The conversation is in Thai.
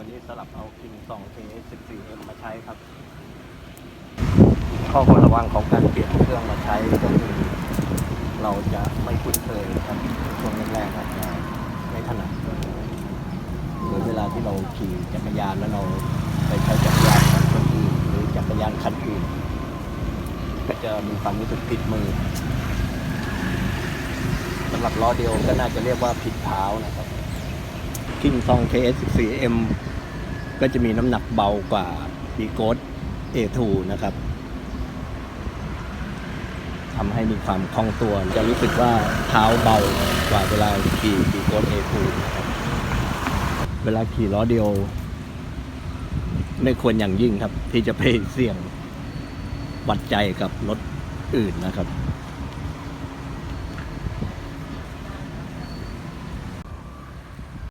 ันนี้สลับเอาคิง2 k 14 m มาใช้ครับ ข้อควรระวังของการเปลี่ยนเครื่องมาใช้ก็คือเราจะไม่คุ้นเคยครับช่วงแรกๆอาจจะไม่ถนัดหรือเวลาที่เราขี่จักรยานแล้วเราไปใช้จักรยานของคนอื่นหรือจักรยานคันอื่นก็จะมีความรู้สึกผิดมือสำหรับล้อเดียวก็น่าจะเรียกว่าผิดเท้านะครับ King Song KS 14 M ก็จะมีน้ำหนักเบากว่า b g o a t A2 นะครับทำให้มีความคล่องตัว จะรู้สึกว่าเท้าเบากว่าเวลาขี่ b g o a t A2 นะครับเวลาขี่ล้อเดียว ไม่ควรอย่างยิ่งครับ ที่จะไปเสี่ยงวัดใจกับรถอื่นนะครับ